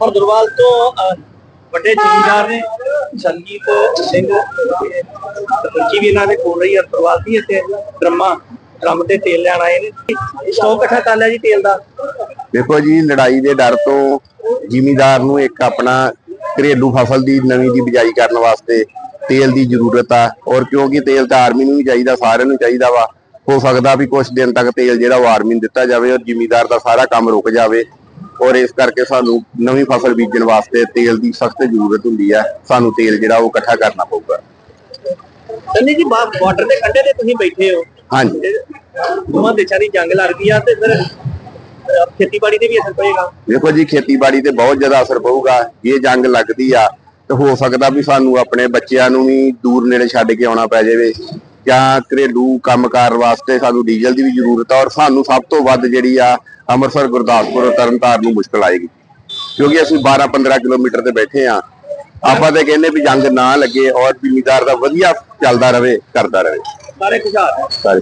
ਹਰਦੁਰਵਾਲ ਤੋਂ ਅਹ, ਵੱਡੇ ਜ਼ਿਮੀਂਦਾਰ ਨੇ ਸੰਜੀਤ ਸਿੰਘ ਸਰਪੰਚੀ ਵੀ ਇਹਨਾਂ ਦੇ ਕੋਲ ਰਹੀ ਹਰਦੁਰਵਾਲ ਦੀ ਇੱਥੇ ਡਰਮਾ ਡਰਮ ਤੇ ਤੇਲ ਲੈਣ ਆਏ ਨੇ। ਸਟੋਕ ਇਕੱਠਾ ਕਰ ਲਿਆ ਜੀ ਤੇਲ ਦਾ। ਦੇਖੋ ਜੀ ਲੜਾਈ ਦੇ ਡਰ ਤੋਂ ਜ਼ਿਮੀਦਾਰ ਨੂੰ ਇੱਕ ਆਪਣਾ ਘਰੇਲੂ ਫਸਲ ਦੀ ਨਵੀਂ ਦੀ ਬਿਜਾਈ ਕਰਨ ਵਾਸਤੇ ਤੇਲ ਦੀ ਜ਼ਰੂਰਤ ਆ ਔਰ ਕਿਉਂਕਿ ਤੇਲ ਤਾਂ ਆਰਮੀ ਨੂੰ ਵੀ ਚਾਹੀਦਾ ਸਾਰਿਆਂ ਨੂੰ ਚਾਹੀਦਾ ਵਾ ਹੋ ਸਕਦਾ ਵੀ ਕੁਝ ਦਿਨ ਤੱਕ ਤੇਲ ਜਿਹੜਾ ਉਹ ਆਰਮੀ ਨੂੰ ਦਿੱਤਾ ਜਾਵੇ ਔਰ ਜ਼ਿਮੀਦਾਰ ਦਾ ਸਾਰਾ ਕੰਮ ਰੁਕ ਜਾਵੇ। ਔਰ ਇਸ ਕਰਕੇ ਸਾਨੂੰ ਨਵੀਂ ਫਸਲ ਬੀਜਣ ਵਾਸਤੇ ਤੇਲ ਦੀ ਸਖਤ ਜ਼ਰੂਰਤ ਹੁੰਦੀ ਹੈ। ਸਾਨੂੰ ਤੇਲ ਜਿਹੜਾ ਉਹ ਇਕੱਠਾ ਕਰਨਾ ਪਊਗਾ। ਸੰਨੀ ਜੀ ਬਾਰਡਰ ਦੇ ਕੰਢੇ ਤੇ ਤੁਸੀਂ ਬੈਠੇ ਹੋ। ਹਾਂਜੀ। ਦੋਵਾਂ ਦੇਸ਼ਾਂ ਦੀ ਜੰਗ ਲੜ ਗਈ ਆ ਤੇ ਫਿਰ ਖੇਤੀਬਾੜੀ ਤੇ ਵੀ ਅਸਰ ਪਏਗਾ। ਦੇਖੋ ਜੀ ਖੇਤੀਬਾੜੀ ਤੇ ਬਹੁਤ ਜ਼ਿਆਦਾ ਅਸਰ ਪਊਗਾ। ਜੇ ਜੰਗ ਲੱਗਦੀ ਆ ਤੇ ਹੋ ਸਕਦਾ ਵੀ ਸਾਨੂੰ ਆਪਣੇ ਬੱਚਿਆਂ ਨੂੰ ਵੀ ਦੂਰ ਨੇੜੇ ਛੱਡ ਕੇ ਆਉਣਾ ਪੈ ਜਾਵੇ। ਜਾਂ ਘਰੇਲੂ ਕੰਮਕਾਰ ਵਾਸਤੇ ਸਾਨੂੰ ਡੀਜ਼ਲ ਦੀ ਵੀ ਜ਼ਰੂਰਤ ਆ ਔਰ ਸਾਨੂੰ ਸਭ ਤੋਂ ਵੱਧ ਜਿਹੜੀ ਆ ਅੰਮ੍ਰਿਤਸਰ ਗੁਰਦਾਸਪੁਰ ਤਰਨਤਾਰਨ ਨੂੰ ਮੁਸ਼ਕਲ ਆਏਗੀ। ਕਿਉਂਕਿ ਅਸੀਂ 12-15 ਕਿਲੋਮੀਟਰ ਤੇ ਬੈਠੇ ਆ ਆਪਾਂ ਤੇ ਕਹਿੰਦੇ ਵੀ ਜੰਗ ਨਾ ਲੱਗੇ ਔਰ ਜ਼ਿਮੀਦਾਰ ਦਾ ਵਧੀਆ ਚੱਲਦਾ ਰਵੇ ਕਰਦਾ ਰਵੇ ਸਾਰੇ ਖੁਸ਼ਹਾਲ ਸਾਰੇ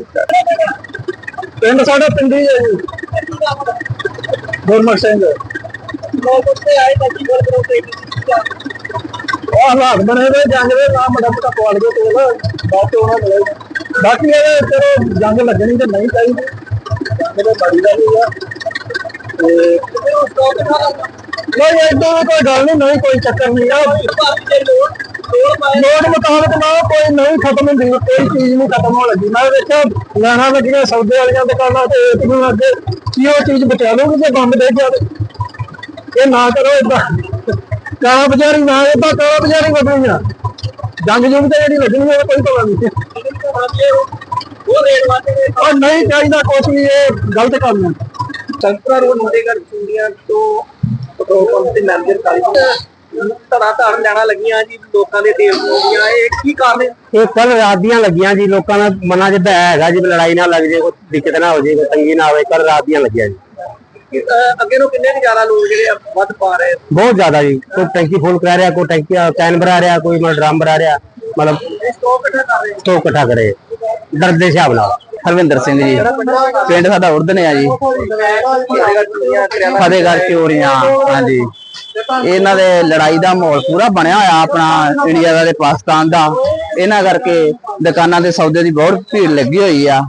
ਪਿੰਡ ਸਾਡਾ ਪਿੰਡੀ ਹੈ ਜੀ। ਗੁਰਮਖ ਸਿੰਘ। ਲੋਕ ਉੱਤੇ ਆਏ ਤਾਂ ਕੀ ਗੱਲ? ਕਰੋ ਤੇ ਉਹ ਹਾਲਾਤ ਬਣੇ ਹੋਏ ਜੰਗ ਦੇ ਨਾ ਮੜਾ ਮੋਟਾ ਪਵਾਲ ਗਏ। ਤੇਲ ਬਾਅਦ ਚ ਉਹਨਾਂ ਮਿਲੇ। ਬਾਕੀ ਇਹ ਚਲੋ ਜੰਗ ਲੱਗਣੀ ਤੇ ਨਹੀਂ ਚਾਹੀਦੀ। ਜੰਗ ਦੇ ਬੜੀ ਆ। ਤੇ ਨਹੀਂ ਏਦਾਂ ਦੀ ਕੋਈ ਗੱਲ ਨਹੀਂ ਨਹੀਂ ਕੋਈ ਚੱਕਰ ਨਹੀਂ ਆ। ਲੋੜ ਮੁਤਾਬਕ ਨਾ ਕੋਈ ਨਹੀਂ ਖਤਮ ਹੁੰਦੀ ਕੋਈ ਚੀਜ਼ ਨਹੀਂ ਖਤਮ ਹੋਣ ਲੱਗੀ। ਮੈਂ ਵੇਖਿਆ ਲੈਣਾ ਲੱਗੀਆਂ ਸੌਦੇ ਵਾਲੀਆਂ ਦੁਕਾਨਾਂ ਤੇ ਏਟੀਐਮ ਅੱਗੇ ਕੀ ਉਹ ਚੀਜ਼ ਬਚਾ ਲਓਗੇ ਜੇ ਬੰਦ ਦੇ ਗਿਆ ਇਹ ਨਾ ਕਰੋ ਏਦਾਂ। ਕਾਲਾ ਬਜ਼ਾਰੀ ਨਾ ਏਦਾਂ ਕਾਲਾ ਬਜ਼ਾਰੀ ਵਧਣੀਆਂ ਜੰਗ ਜੁਗ ਤੇ ਜਿਹੜੀ ਲੱਗਣੀ ਉਹ ਕੋਈ ਪਤਾ ਨਹੀਂ। ਉਹ ਨਹੀਂ ਚਾਹੀਦਾ ਕੁਛ ਵੀ ਇਹ ਗਲਤ ਕੰਮ ਹੈ ਸੰਤਰਾ ਰੋਡ ਫਤਿਹਗੜ੍ਹ ਚੂੜੀਆਂ ਤੋਂ ਪੈਟਰੋਲ ਪੰਪ ਤੇ ਮੈਨੇਜਰ ਕਾਲੀ ਧੜਾ ਧੜ ਲੈਣਾ ਲੱਗੀਆਂ ਜੀ ਲੋਕਾਂ ਦੇ ਤੇਲ ਹੋ ਗਈਆਂ ਇਹ ਕੀ ਕਾਰਨ ਹੈ? ਇਹ ਕੱਲ ਰਾਤ ਦੀਆਂ ਲੱਗੀਆਂ ਜੀ ਲੋਕਾਂ ਦਾ ਮਨਾਂ 'ਚ ਭੈ ਹੈਗਾ ਜੀ ਵੀ ਲੜਾਈ ਨਾ ਲੱਗ ਜੇ ਕੋਈ ਦਿੱਕਤ ਨਾ ਹੋ ਜੇ ਕੋਈ ਤੰਗੀ ਨਾ ਹੋਵੇ ਕੱਲ ਰਾਤ ਦੀਆਂ ਲੱਗੀਆਂ ਜੀ। ਕਿ, ਅਹ, ਅੱਗੇ ਨੂੰ ਕਿੰਨੇ ਕੁ ਜ਼ਿਆਦਾ ਲੋਕ ਜਿਹੜੇ ਆ ਵੱਧ ਪਾ ਰਹੇ ਬਹੁਤ ਜ਼ਿਆਦਾ ਜੀ ਕੋਈ ਟੈਂਕੀ ਫੁੱਲ ਕਰਾ ਰਿਹਾ ਕੋਈ ਟੈਂਕੀ ਕੈਨ ਭਰਾ ਰਿਹਾ ਕੋਈ ਮਤਲਬ ਡਰਮ ਭਰਾ ਰਿਹਾ ਮਤਲਬ ਸਟੋਕ ਇਕੱਠਾ ਕਰ ਰਹੇ ਸਟੋਕ ਇਕੱਠਾ ਕਰੇ ਡਰ ਦੇ ਹਿਸਾਬ ਨਾਲ। ਹਰਵਿੰਦਰ ਸਿੰਘ ਜੀ। ਪਿੰਡ ਸਾਡਾ ਉਰਦਨ ਆ ਜੀ। ਫਤਿਹਗੜ੍ਹ ਚੋਰੀਆਂ, ਹਾਂਜੀ। ਇਹਨਾਂ ਦੇ ਲੜਾਈ ਦਾ ਮਾਹੌਲ ਪੂਰਾ ਬਣਿਆ ਹੋਇਆ ਆਪਣਾ, ਇੰਡੀਆ ਦਾ ਤੇ ਪਾਕਿਸਤਾਨ ਦਾ। ਇਹਨਾਂ ਕਰਕੇ ਦੁਕਾਨਾਂ ਤੇ ਸੌਦੇ ਦੀ ਬਹੁਤ ਭੀੜ ਲੱਗੀ ਹੋਈ ਆ।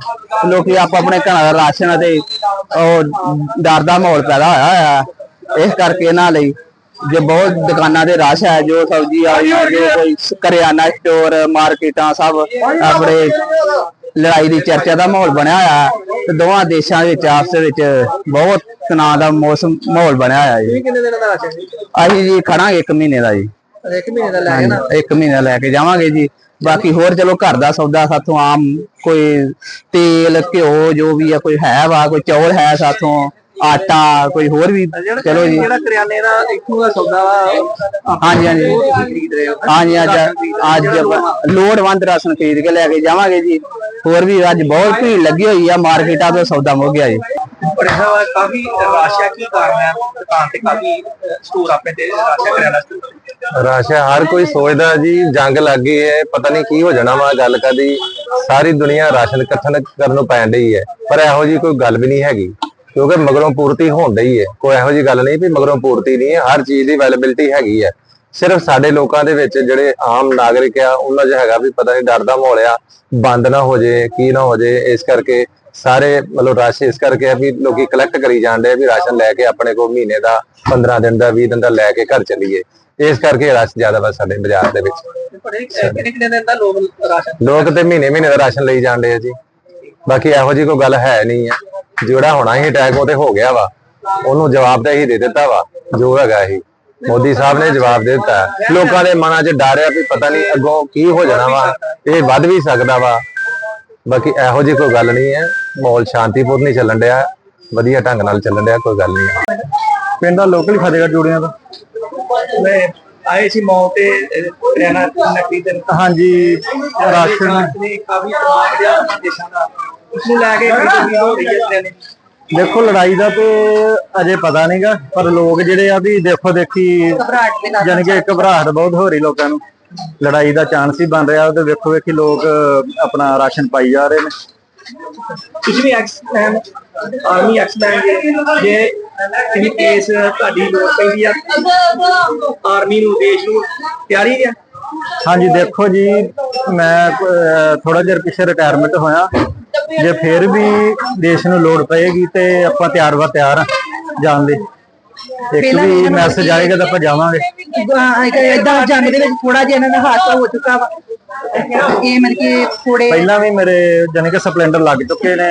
ਲੋਕੀ ਆਪ ਆਪਣੇ ਘਰਾਂ ਦਾ ਰਾਸ਼ਨ ਅਤੇ ਉਹ ਡਰ ਦਾ ਮਾਹੌਲ ਪੈਦਾ ਹੋਇਆ ਹੋਇਆ। ਇਸ ਕਰਕੇ ਇਹਨਾਂ ਲਈ ਜੇ ਬਹੁਤ ਦੁਕਾਨਾਂ ਦੇ ਰਸ਼ ਹੈ ਜੋ ਸਬਜ਼ੀ ਆ ਜੋ ਕੋਈ ਕਰਿਆਨਾ ਸਟੋਰ ਮਾਰਕੀਟਾਂ ਸਭ ਆਪਣੇ ਲੜਾਈ ਦੀ ਚਰਚਾ ਦਾ ਮਾਹੌਲ ਬਣਿਆ ਹੋਇਆ ਤੇ ਦੋਵਾਂ ਦੇਸ਼ਾਂ ਵਿੱਚ ਆਪਸ ਵਿੱਚ ਬਹੁਤ ਤਣਾਅ ਦਾ ਮੌਸਮ ਮਾਹੌਲ ਬਣਿਆ ਹੋਇਆ ਜੀ। ਇਹ ਕਿੰਨੇ ਦਿਨਾਂ ਦਾ ਰਾਸ਼ਨ ਅਸੀਂ ਜੀ ਖੜਾਂਗੇ ਇੱਕ ਮਹੀਨੇ ਦਾ ਜੀ। ਇੱਕ ਮਹੀਨੇ ਦਾ ਲੈ ਕੇ ਨਾ। ਇੱਕ ਮਹੀਨਾ ਲੈ ਕੇ ਜਾਵਾਂਗੇ ਜੀ। ਬਾਕੀ ਹੋਰ ਚਲੋ ਘਰ ਦਾ ਸੌਦਾ ਸਾਥੋਂ ਆਮ ਕੋਈ ਤੇਲ ਘਿਓ ਜੋ ਵੀ ਆ ਕੋਈ ਹੈ ਵਾ ਕੋਈ ਚੌਲ ਹੈ ਸਾਥੋਂ। ਆਟਾ ਕੋਈ ਹੋਰ ਵੀ। ਚਲੋ ਜੀ। ਜਿਹੜਾ ਕਰਿਆਨੇ ਦਾ ਇੱਥੋਂ ਦਾ ਸੌਦਾ ਵਾ ਹਾਂਜੀ ਹਾਂਜੀ। ਰਹੇ ਹਾਂਜੀ ਅੱਜ ਅੱਜ ਲੋੜਵੰਦ ਰਾਸ਼ਨ ਖਰੀਦ ਕੇ ਲੈ ਕੇ ਜਾਵਾਂਗੇ ਜੀ। ਹੋਰ ਵੀ ਅੱਜ ਬਹੁਤ ਭੀੜ ਲੱਗੀ ਹੋਈ ਆ ਮਾਰਕੀਟਾਂ ਤੋਂ ਸੌਦਾ ਮੁੱਕ ਗਿਆ ਜੀ। ਕਾਫੀ ਰਾਸ਼ਾ ਕੀ ਕਾਰਨ ਹੈ ਦੁਕਾਨ ਤੇ ਕਾਫੀ ਸਟੋਰ ਆਪਣੇ ਤੇ ਰਾਸ਼ਾ ਕਰਿਆਨਾ store ਰਾਸ਼ਾ ਹਰ ਕੋਈ ਸੋਚਦਾ ਜੀ ਜੰਗ ਲੱਗ ਗਈ ਹੈ ਪਤਾ ਨਹੀਂ ਕੀ ਹੋ ਜਾਣਾ ਵਾ ਗੱਲ ਕਦੀ। ਸਾਰੀ ਦੁਨੀਆ ਰਾਸ਼ਨ ਇਕੱਠਾ ਕਰਨ ਨੂੰ ਪੈਣ ਡਈ ਹੈ ਪਰ ਇਹੋ ਜੀ ਕੋਈ ਗੱਲ ਵੀ ਨਹੀਂ ਹੈਗੀ। ਕਿਉਂਕਿ ਮਗਰੋਂ ਪੂਰਤੀ ਹੋਣ ਡਈ ਹੈ ਕੋਈ ਇਹੋ ਜੀ ਗੱਲ ਨਹੀਂ ਵੀ ਮਗਰੋਂ ਪੂਰਤੀ ਨਹੀਂ ਹੈ। ਹਰ ਚੀਜ਼ ਦੀ ਅਵੇਲੇਬਿਲਟੀ ਹੈਗੀ ਹੈ ਸਿਰਫ ਸਾਡੇ ਲੋਕਾਂ ਦੇ ਵਿੱਚ ਜਿਹੜੇ ਆਮ ਨਾਗਰਿਕ ਆ ਉਹਨਾਂ 'ਚ ਹੈਗਾ ਵੀ ਪਤਾ ਨਹੀਂ ਡਰ ਦਾ ਮਾਹੌਲ ਆ ਬੰਦ ਨਾ ਹੋ ਜੇ ਕੀ ਨਾ ਹੋ ਜੇ ਇਸ ਕਰਕੇ ਸਾਰੇ ਮਤਲਬ ਰਸ਼ ਇਸ ਕਰਕੇ ਆ ਵੀ ਲੋਕੀ ਕਲੈਕਟ ਕਰੀ ਜਾਂਦੇ ਆ ਵੀ ਰਾਸ਼ਨ ਲੈ ਕੇ ਆਪਣੇ ਕੋਲ ਮਹੀਨੇ ਦਾ 15 ਦਿਨ ਦਾ 20 ਦਿਨ ਦਾ ਲੈ ਕੇ ਘਰ ਚੱਲੀਏ। ਇਸ ਕਰਕੇ ਰਸ਼ ਜ਼ਿਆਦਾ ਵਾ ਸਾਡੇ ਬਾਜ਼ਾਰ ਦੇ ਵਿੱਚ। ਬੜੇ ਕਿੰਨੇ ਕਿੰਨੇ ਦਿਨ ਦਾ ਲੋਕ ਰਾਸ਼ਨ ਲੋਕ ਤੇ ਮਹੀਨੇ ਮਹੀਨੇ ਦਾ ਰਾਸ਼ਨ ਲਈ ਜਾਂਦੇ ਆ ਜੀ। ਬਾਕੀ ਇਹੋ ਜੀ ਕੋਈ ਗੱਲ ਹੈ ਨਹੀਂ ਆ। ਜਿਹੜਾ ਹੋਣਾ ਸੀ ਅਟੈਕ ਉਹ ਤੇ ਹੋ ਗਿਆ ਵਾ। ਉਹਨੂੰ ਜਵਾਬ ਤਾਂ ਇਹੀ ਦੇ ਦਿੱਤਾ ਵਾ ਜੋ ਹੈਗਾ ਇਹੀ ਮੋਦੀ ਸਾਹਿਬ ਨੇ ਜਵਾਬ ਦੇ ਦਿੱਤਾ। ਹੈ। ਲੋਕਾਂ ਦੇ ਮਨਾਂ 'ਚ ਡਰ ਆ ਵੀ ਪਤਾ ਨਹੀਂ ਅੱਗੋਂ ਕੀ ਹੋ ਜਾਣਾ ਵਾ ਇਹ ਵੱਧ ਵੀ ਸਕਦਾ ਵਾ। ਬਾਕੀ ਇਹੋ ਜੀ ਕੋਈ ਗੱਲ ਨਹੀਂ ਹੈ। ਮਾਹੌਲ ਸ਼ਾਂਤੀਪੂਰਨ ਹੀ ਚੱਲਣ ਡਿਆ। ਵਧੀਆ ਢੰਗ ਨਾਲ ਚੱਲਣ ਡਿਆ ਕੋਈ ਗੱਲ ਨਹੀਂ ਹੈ। ਪਿੰਡ ਦਾ ਲੋਕਲ ਫਤਿਹਗੜ੍ਹ ਜੋੜੀਆਂ ਦਾ। ਮੈਂ ਆਏ ਸੀ ਮੌਲ ਤੇ ਕਰਿਆਨਾ ਨਕਲੀ ਤੇ ਹਾਂਜੀ ਰਾਸ਼ਨ। ਨੇ ਕਾਫੀ ਉਹਨਾਂ ਦੇਸ਼ਾਂ ਦਾ। ਉਸ ਨੂੰ ਲੈ ਕੇ ਖਰੀਦਦਾਰੀ ਹੋ ਰਹੀ ਦੇਖੋ ਲੜਾਈ ਦਾ ਤੇ ਅਜੇ ਪਤਾ ਨਹੀਂਗਾ ਪਰ ਲੋਕ ਜਿਹੜੇ ਆ ਵੀ ਦੇਖੋ ਦੇਖੀ ਜਾਣੀ ਕਿ ਘਬਰਾਹਟ ਬਹੁਤ ਹੋ ਰਹੀ ਲੋਕਾਂ ਨੂੰ। ਲੜਾਈ ਦਾ ਚਾਂਸ ਹੀ ਬਣ ਰਿਹਾ ਤੇ ਵੇਖੋ ਵੇਖੀ ਲੋਕ ਆਪਣਾ ਰਾਸ਼ਨ ਪਾਈ ਜਾ ਰਹੇ ਨੇ। ਪਿਛਲੀ ex man army ex man ਜੇ ਕਿ ਕੇਸ ਤੁਹਾਡੀ ਲੋੜ ਪੈਂਦੀ ਆ ਆਰਮੀ ਨੂੰ ਦੇਸ਼ ਨੂੰ ਤਿਆਰੀ ਆ? ਹਾਂਜੀ ਦੇਖੋ ਜੀ ਮੈਂ ਥੋੜਾ ਜਿਹਾ ਪਿੱਛੇ ਰਿਟਾਇਰਮੈਂਟ ਹੋਇਆ। ਜੇ ਫਿਰ ਵੀ ਦੇਸ਼ ਨੂੰ ਲੋੜ ਪਏਗੀ ਤੇ ਆਪਾਂ ਤਿਆਰ ਵਾ ਤਿਆਰ ਆ ਜਾਣ ਲਈ। ਇੱਕ ਵੀ ਮੈਸੇਜ ਆਏਗਾ ਤਾਂ ਆਪਾਂ ਜਾਵਾਂਗੇ। ਇਦਾਂ ਜੰਗ ਦੇ ਵਿੱਚ ਥੋੜਾ ਜਿਹਾ ਇਹਨਾਂ ਦਾ ਹਾਦਸਾ ਹੋ ਚੁੱਕਾ ਵਾ। ਇਹ ਮਨ ਕਿ ਥੋੜੇ ਪਹਿਲਾਂ ਵੀ ਮੇਰੇ ਜਾਨੀ ਕਿ ਸਪਲੈਂਡਰ ਲੱਗ ਚੁੱਕੇ ਨੇ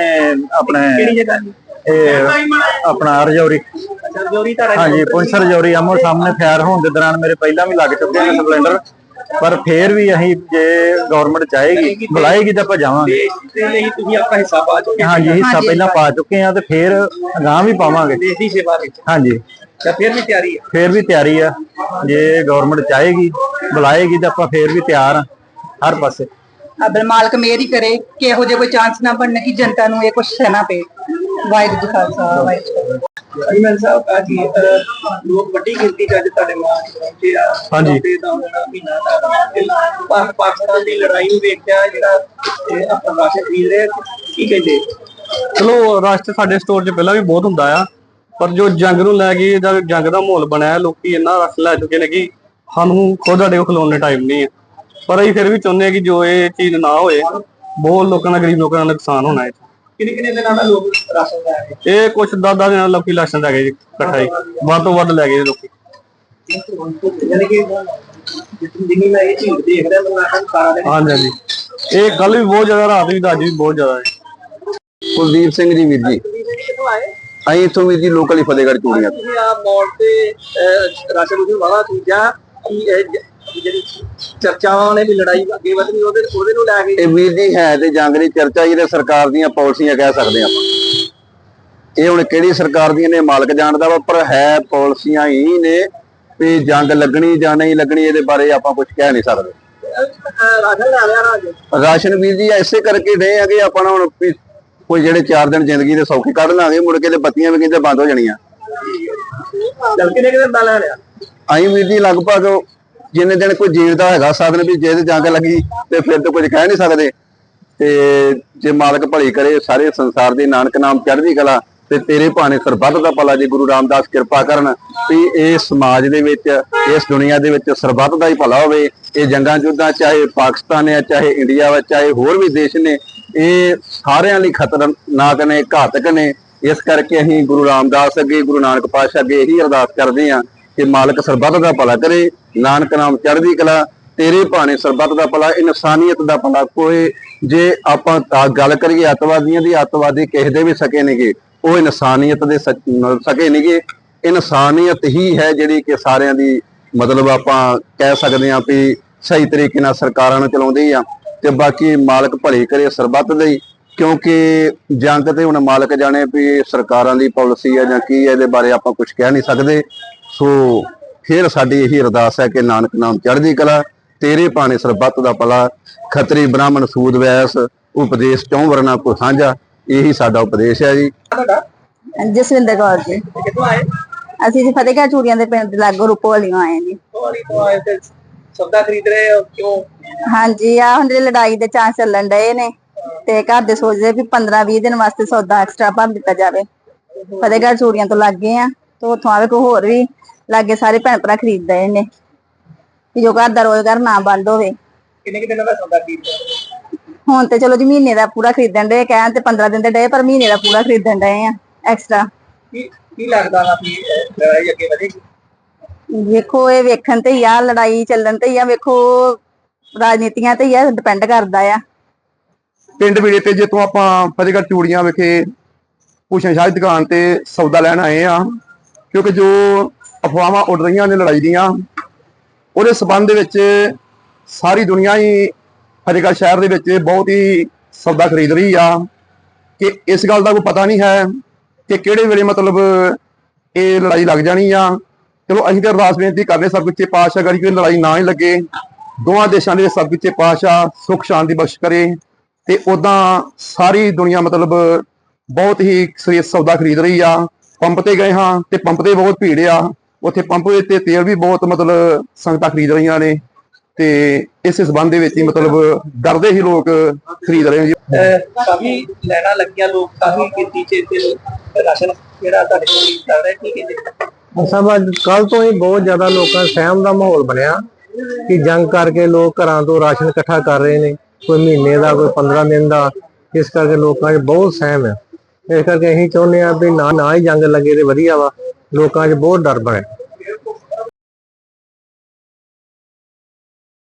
ਆਪਣੇ ਕਿਹੜੀ ਜਗ੍ਹਾ ਇਹ ਆਪਣਾ ਰਜੌਰੀ ਜੋਰੀ ਤਾਂ ਹਾਂਜੀ ਪੁੰਛ ਰਜੌਰੀ ਆਮੋ ਸਾਹਮਣੇ ਫਾਇਰ ਹੋਣ ਦੇ ਦੌਰਾਨ ਮੇਰੇ ਪਹਿਲਾਂ ਵੀ ਲੱਗ ਚੁੱਕੇ ਨੇ ਸਪਲੈਂਡਰ। ਪਰ ਫੇਰ ਵੀ ਅਸੀਂ ਜੇ ਗਵਰਨਮੈਂਟ ਚਾਹੇਗੀ ਬੁਲਾਏਗੀ ਤਾਂ ਆਪਾਂ ਜਾਵਾਂਗੇ। ਦੇ ਲਈ ਤੁਸੀਂ ਆਪਣਾ ਹਿੱਸਾ ਪਾ ਚੁੱਕੇ ਹੋ। ਹਾਂਜੀ ਹਿੱਸਾ ਪਹਿਲਾਂ ਪਾ ਚੁੱਕੇ ਆ ਤੇ ਫੇਰ ਅਗਾਂਹ ਵੀ ਪਾਵਾਂਗੇ। ਦੇਸ਼ ਦੀ ਸੇਵਾ ਵਿੱਚ। ਹਾਂਜੀ। ਤਾਂ ਫਿਰ ਵੀ ਤਿਆਰੀ ਆ। ਫੇਰ ਵੀ ਤਿਆਰੀ ਆ। ਜੇ ਗਵਰਨਮੈਂਟ ਚਾਹੇਗੀ ਬੁਲਾਏਗੀ ਤਾਂ ਆਪਾਂ ਫੇਰ ਵੀ ਤਿਆਰ ਆ ਹਰ ਪਾਸੇ। ਅਬਲ ਮਾਲਕ ਮੇਰ ਹੀ ਕਰੇ ਕਿ ਇਹੋ ਜਿਹਾ ਕੋਈ ਚਾਂਸ ਨਾ ਬਣਨ ਕਿ ਜਨਤਾ ਨੂੰ ਇਹ ਕੁਝ ਸਹਿਣਾ ਪਏ ਵਾਹਿਗੁਰੂ ਜੀ ਖਾਲਸਾ ਵਾਹਿਗੁਰੂ। ਅਜਮਲ ਸਾਹਿਬ ਆ ਜੀ ਅਹ, ਲੋਕ ਵੱਡੀ ਗਿਣਤੀ ਚ ਅੱਜ ਤੁਹਾਡੇ ਮਾਂ ਪਹੁੰਚੇ ਆ ਹਾਂਜੀ। ਤੇ ਦਾ ਮਹੀਨਾ ਦਾ ਪਾਕ- ਪਾਕਿਸਤਾਨ ਦੀ ਲੜਾਈ ਨੂੰ ਵੇਖਿਆ ਜਿਹੜਾ ਇਹ ਆਪਣਾ ਰਾਸ਼ਨ ਖਰੀਦ ਰਹੇ ਕੀ ਕਹਿੰਦੇ ਚਲੋ ਰਸ਼ ਤੇ ਸਾਡੇ ਸਟੋਰ 'ਚ ਪਹਿਲਾਂ ਵੀ ਬਹੁਤ ਹੁੰਦਾ ਆ ਪਰ ਜੋ ਜੰਗ ਨੂੰ ਲੈ ਕੇ ਜਦ ਜੰਗ ਦਾ ਮਾਹੌਲ ਬਣਿਆ ਲੋਕੀ ਇੰਨਾ ਰਸ਼ ਲੈ ਚੁੱਕੇ ਨੇ ਕਿ ਸਾਨੂੰ ਖੁਦ ਸਾਡੇ ਕੋਲ ਖਲੋਣ ਦਾ ਟਾਈਮ ਨਹੀਂ ਹੈ ਪਰ ਅਸੀਂ ਫਿਰ ਵੀ ਚਾਹੁੰਦੇ ਹਾਂ ਕਿ ਜੋ ਇਹ ਚੀਜ਼ ਨਾ ਹੋਏ ਬਹੁਤ ਲੋਕਾਂ ਦਾ ਗਰੀਬ ਲੋਕਾਂ ਦਾ ਨੁਕਸਾਨ ਹੋਣਾ ਹੈ। ਕਿੰਨੇ ਕਿੰਨੇ ਦਿਨਾਂ ਦਾ ਲੋਕ ਰਾਸ਼ਨ ਲੈ ਰਹੇ? ਇਹ ਕੁਝ ਦਾਦਾ ਦੇ ਨਾਲ ਲੋਕੀ ਲਾਸ਼ਨ ਲੈ ਗਏ ਜੀ ਇਕੱਠਾ ਹੀ। ਵੱਧ ਤੋਂ ਵੱਧ ਲੈ ਗਏ ਲੋਕੀ। ਯਾਨੀ ਕਿ ਜਿੰਨੀ ਮੈਂ ਇਹ ਚੀਜ਼ ਦੇਖਦਾ ਮੈਂ ਆਖਾਂ ਸਾਰਾ ਦਿਨ ਹਾਂਜੀ ਹਾਂਜੀ। ਇਹ ਕੱਲ ਵੀ ਬਹੁਤ ਜ਼ਿਆਦਾ ਰਾਤ ਵੀ ਅੱਜ ਵੀ ਬਹੁਤ ਜ਼ਿਆਦਾ ਹੈ। ਕੁਲਦੀਪ ਸਿੰਘ ਜੀ ਵੀਰ ਜੀ। ਅਸੀਂ ਇੱਥੋਂ ਵੀਰ ਜੀ ਲੋਕਲ ਹੀ ਫਤਿਹਗੜ੍ਹ ਚੂੜੀਆਂ ਤੋਂ। ਤੁਸੀਂ ਆ ਮੌਲ ਤੇ ਰਾਸ਼ਨ ਨੂੰ ਵਾਵਾ ਚੀਜ਼ਾਂ ਕਿ ਜ- ਜਿਹੜੀ ਚਰਚਾਵਾਂ ਨੇ ਵੀ ਲੜਾਈ ਅੱਗੇ ਵਧਣੀ ਉਹਦੇ ਉਹਦੇ ਨੂੰ ਲੈ ਕੇ ਇਹ ਵੀਰ ਜੀ ਹੈ ਤੇ ਜੰਗ ਦੀ ਚਰਚਾ ਤੇ ਸਰਕਾਰ ਦੀਆਂ ਪਾਲਿਸੀਆਂ ਕਹਿ ਸਕਦੇ ਆਪਾਂ। ਇਹ ਹੁਣ ਕਿਹੜੀ ਸਰਕਾਰ ਦੀਆਂ ਨੇ ਮਾਲਕ ਜਾਣਦਾ ਵਾ ਪਰ ਹੈ ਪਾਲਿਸੀਆਂ ਹੀ ਨੇ ਵੀ ਜੰਗ ਲੱਗਣੀ ਜਾਂ ਨਹੀਂ ਲੱਗਣੀ ਇਹਦੇ ਬਾਰੇ ਆਪਾਂ ਕੁਝ ਕਹਿ ਨਹੀਂ ਸਕਦੇ। ਅਹ, ਰਾਸ਼ਨ ਵੀਰ ਜੀ ਐਸੇ ਕਰਕੇ ਰਹੇ ਹੈਗੇ ਆਪਾਂ ਨਾ ਹੁਣ ਵੀ ਕੋਈ ਜਿਹੜੇ 4 ਦਿਨ ਜ਼ਿੰਦਗੀ ਦੇ ਸੌਖੇ ਕੱਢ ਲਾਂਗੇ ਮੁੜ ਕੇ ਤੇ ਬੱਤੀਆਂ ਵੀ ਕਹਿੰਦੇ ਬੰਦ ਹੋ ਜਾਣੀਆਂ। ਚੱਲ ਕਿਨੇ ਕਿਨੇ ਦਾ ਲੈ ਲਿਆ? ਅਸੀਂ ਵੀਰ ਜੀ ਲਗਭਗ ਜਿੰਨੇ ਦਿਨ ਕੋਈ ਜੀਵਦਾ ਹੈਗਾ ਸਾਧਨ ਵੀ ਜੇ ਤੇ ਕੇ ਲੱਗੀ ਤੇ ਫਿਰ ਤਾਂ ਕੁਝ ਕਹਿ ਨਹੀਂ ਸਕਦੇ। ਤੇ ਜੇ ਮਾਲਕ ਭਲੀ ਕਰੇ, ਸਾਰੇ ਸੰਸਾਰ ਦੇ ਨਾਨਕ ਨਾਮ ਚੜ੍ਹਦੀ ਕਲਾ ਤੇ ਤੇਰੇ ਭਾਣੇ ਸਰਬੱਤ ਦਾ ਭਲਾ, ਜੇ ਗੁਰੂ ਰਾਮਦਾਸ ਕਿਰਪਾ ਕਰਨ ਵੀ ਇਹ ਸਮਾਜ ਦੇ ਵਿੱਚ, ਇਸ ਦੁਨੀਆ ਦੇ ਵਿੱਚ ਸਰਬੱਤ ਦਾ ਹੀ ਭਲਾ ਹੋਵੇ। ਇਹ ਜੰਗਾਂ ਜੁੱਦਾਂ ਚਾਹੇ ਪਾਕਿਸਤਾਨ ਹੈ, ਚਾਹੇ ਇੰਡੀਆ ਵਾ ਚਾਹੇ ਹੋਰ ਵੀ ਦੇਸ਼ ਨੇ, ਇਹ ਸਾਰਿਆਂ ਲਈ ਖਤਰਨਾਕ ਨੇ, ਘਾਤਕ ਨੇ। ਇਸ ਕਰਕੇ ਅਸੀਂ ਗੁਰੂ ਰਾਮਦਾਸ ਅੱਗੇ, ਗੁਰੂ ਨਾਨਕ ਪਾਤਸ਼ਾਹ ਅੱਗੇ ਇਹੀ ਅਰਦਾਸ ਕਰਦੇ ਹਾਂ ਕਿ ਮਾਲਕ ਸਰਬੱਤ ਦਾ ਭਲਾ ਕਰੇ, ਨਾਨਕ ਨਾਮ ਚੜ੍ਹਦੀ ਕਲਾ, ਤੇਰੇ ਭਾਣੇ ਸਰਬੱਤ ਦਾ ਭਲਾ, ਇਨਸਾਨੀਅਤ ਦਾ ਭਲਾ ਕੋਈ ਜੇ ਆਪਾਂ ਗੱਲ ਕਰੀਏ ਅੱਤਵਾਦੀਆਂ ਦੀ, ਅੱਤਵਾਦੀ ਕਿਸੇ ਦੇ ਵੀ ਸਕੇ ਨੇਗੇ, ਉਹ ਇਨਸਾਨੀਅਤ ਦੇ ਸਕੇ ਨੇਗੇ। ਇਨਸਾਨੀਅਤ ਹੀ ਹੈ ਜਿਹੜੀ ਕਿ ਸਾਰਿਆਂ ਦੀ, ਮਤਲਬ ਆਪਾਂ ਕਹਿ ਸਕਦੇ ਹਾਂ ਵੀ ਸਹੀ ਤਰੀਕੇ ਨਾਲ ਸਰਕਾਰਾਂ ਨੂੰ ਚਲਾਉਂਦੀ ਆ। ਤੇ ਬਾਕੀ ਮਾਲਕ ਭਲੇ ਕਰੇ ਸਰਬੱਤ ਦੇ ਕਿਉਂਕਿ ਜੰਗ ਤੇ ਹੁਣ ਮਾਲਕ ਜਾਣੇ ਵੀ ਸਰਕਾਰਾਂ ਦੀ ਪਾਲਿਸੀ ਹੈ ਜਾਂ ਕੀ ਹੈ ਇਹਦੇ ਬਾਰੇ ਆਪਾਂ ਕੁਝ ਕਹਿ ਨਹੀਂ ਸਕਦੇ। ਸੋ ਫਿਰ ਸਾਡੀ ਇਹੀ ਅਰਦਾਸ ਹੈ ਕਿ ਨਾਨਕ ਨਾਮ ਚੜ੍ਹਦੀ ਕਲਾ ਤੇਰੇ ਭਾਣੇ ਸਰਬੱਤ ਦਾ ਭਲਾ ਖੱਤਰੀ ਬ੍ਰਾਹਮਣ ਸੂਦ ਵੈਸ ਉਪਦੇਸ਼ ਚੌਂ ਵਰਨਾ ਕੋ ਸਾਂਝਾ ਇਹੀ ਸਾਡਾ ਉਪਦੇਸ਼ ਹੈ ਜੀ। ਜਸਵਿੰਦਰ ਕੌਰ ਜੀ। ਤੇ ਕਿੱਥੋਂ ਆਏ? ਅਸੀਂ ਜੀ ਫਤਿਹਗੜ੍ਹ ਚੂੜੀਆਂ ਦੇ ਪਿੰਡ ਦੇ ਲਾਗੋ ਰੂਪੋ ਵਾਲੀਆਂ ਆਏ ਜੀ। ਕੋਲੀ ਤੋਂ ਆਏ ਤੇ ਸੌਦਾ ਖਰੀਦ ਰਹੇ ਹੋ ਕਿਉਂ? ਹਾਂਜੀ ਆ ਹੁਣ ਜਿਹੜੀ ਲੜਾਈ ਦੇ ਚਾਂਸ ਚੱਲਣ ਡਏ ਨੇ ਤੇ ਘਰ ਦੇ ਸੋਚਦੇ ਵੀ 15 20 ਦਿਨ ਵਾਸਤੇ ਸੌਦਾ ਐਕਸਟਰਾ ਭਰ ਦਿੱਤਾ ਜਾਵੇ। ਫਤਿਹਗੜ੍ਹ ਚੂੜੀਆਂ ਤੋਂ ਲੱਗੇ ਆ ਤੇ ਉੱਥੋਂ ਆਵੇ ਕੋਈ ਹੋਰ ਵੀ ਲਾਗੇ ਸਾਰੇ ਭੈਣ ਭਰਾ ਖਰੀਦ ਰਹੇ ਨੇ ਵੀ ਜੋ ਘਰ ਦਾ ਰੋਜ਼ਗਾਰ ਨਾ ਬੰਦ ਹੋਵੇ। ਕਿੰਨੇ ਕਿ ਦਿਨਾਂ ਦਾ ਸੌਦਾ ਖਰੀਦ ਰਹੇ ਹੁਣ ਤੇ ਚਲੋ ਜੀ ਮਹੀਨੇ ਦਾ ਪੂਰਾ ਖਰੀਦਣ ਦੇ ਕਹਿਣ ਤੇ 15 ਦਿਨ ਦੇ ਡਏ ਪਰ ਮਹੀਨੇ ਦਾ ਪੂਰਾ ਖਰੀਦਣ ਡਏ ਆ ਐਕਸਟਰਾ ਕੀ ਕੀ ਲੱਗਦਾ ਵਾ ਵੀ ਲੜਾਈ ਅੱਗੇ ਵਧੇਗੀ? ਵੇਖੋ ਇਹ ਵੇਖਣ ਤੇ ਹੀ ਆ ਲੜਾਈ ਚੱਲਣ ਤੇ ਹੀ ਆ ਵੇਖੋ ਰਾਜਨੀਤੀਆਂ ਤੇ ਹੀ ਆ ਡਿਪੈਂਡ ਕਰਦਾ ਆ। ਪਿੰਡ ਵਿੜੇ ਤੇ ਜਿੱਥੋਂ ਆਪਾਂ ਫਤਿਹਗੜ੍ਹ ਚੂੜੀਆਂ ਵਿਖੇ ਭੂਸ਼ਣ ਸ਼ਾਹ ਦੀ ਦੁਕਾਨ ਤੇ ਸੌਦਾ ਲੈਣ ਆਏ ਆ ਕਿਉਂਕਿ ਜੋ ਅਫਵਾਹਾਂ ਉੱਡ ਰਹੀਆਂ ਨੇ, ਲੜਾਈ ਦੀਆਂ। ਉਹਦੇ ਸਬੰਧ ਦੇ ਵਿੱਚ ਸਾਰੀ ਦੁਨੀਆ ਹੀ ਫਤਿਹਗੜ੍ਹ ਸ਼ਹਿਰ ਦੇ ਵਿੱਚ ਬਹੁਤ ਹੀ ਸੌਦਾ ਖਰੀਦ ਰਹੀ ਆ ਕਿ ਇਸ ਗੱਲ ਦਾ ਕੋਈ ਪਤਾ ਨਹੀਂ ਹੈ ਕਿ ਕਿਹੜੇ ਵੇਲੇ ਮਤਲਬ ਇਹ ਲੜਾਈ ਲੱਗ ਜਾਣੀ ਆ। ਚਲੋ, ਅਸੀਂ ਤਾਂ ਅਰਦਾਸ ਬੇਨਤੀ ਕਰਦੇ ਸਭ ਕੁੱਚੇ ਪਾਤਸ਼ਾਹ ਗੜੀ ਕਿ ਲੜਾਈ ਨਾ ਹੀ ਲੱਗੇ। ਦੋਵਾਂ ਦੇਸ਼ਾਂ ਦੇ ਸਭ ਕੁੱਚੇ ਪਾਤਸ਼ਾਹ ਸੁਖ, ਸ਼ਾਂਤੀ ਬਖਸ਼ ਕਰੇ ਤੇ ਉਦਾਂ ਸਾਰੀ ਦੁਨੀਆ ਮਤਲਬ ਬਹੁਤ ਹੀ ਸਰੀਰ ਸੌਦਾ ਖਰੀਦ ਰਹੀ ਆ। ਪੰਪ ਤੇ ਗਏ ਹਾਂ ਤੇ ਪੰਪ ਤੇ ਬਹੁਤ ਭੀੜ ਆ। ਉੱਥੇ ਪੰਪ ਦੇ ਤੇ ਤੇਲ ਵੀ ਬਹੁਤ ਮਤਲਬ ਸੰਗਤਾਂ ਖਰੀਦ ਰਹੀਆਂ ਨੇ ਤੇ ਇਸੇ ਸਬੰਧ ਦੇ ਵਿੱਚ ਹੀ ਮਤਲਬ ਡਰਦੇ ਹੀ ਲੋਕ ਖਰੀਦ ਰਹੇ ਨੇ ਕਾਫੀ ਲੈਣਾ ਲੱਗੀਆਂ ਲੋਕ ਕਾਫੀ ਗਿਣਤੀ ਚ ਇੱਥੇ ਰਾਸ਼ਨ ਜਿਹੜਾ ਤੁਹਾਡੇ ਕੋਲ ਚੱਲ ਰਿਹਾ ਕੀ ਕਹਿੰਦੇ ਸਭ ਅੱਜ ਕੱਲ ਤੋਂ ਹੀ ਬਹੁਤ ਜ਼ਿਆਦਾ ਲੋਕਾਂ ਸਹਿਮ ਦਾ ਮਾਹੌਲ ਬਣਿਆ ਕਿ ਜੰਗ ਕਰਕੇ ਲੋਕ ਘਰਾਂ ਤੋਂ ਰਾਸ਼ਨ ਇਕੱਠਾ ਕਰ ਰਹੇ ਨੇ ਕੋਈ ਮਹੀਨੇ ਦਾ ਕੋਈ 15 ਦਿਨ ਦਾ ਇਸ ਕਰਕੇ ਲੋਕਾਂ 'ਚ ਬਹੁਤ ਸਹਿਮ ਹੈ। ਇਸ ਕਰਕੇ ਅਸੀਂ ਚਾਹੁੰਦੇ ਆ ਵੀ ਨਾ ਨਾ ਹੀ ਜੰਗ ਲੱਗੇ ਤੇ ਵਧੀਆ ਵਾ। ਲੋਕਾਂ 'ਚ ਬਹੁਤ ਡਰ ਬਣਿਆ।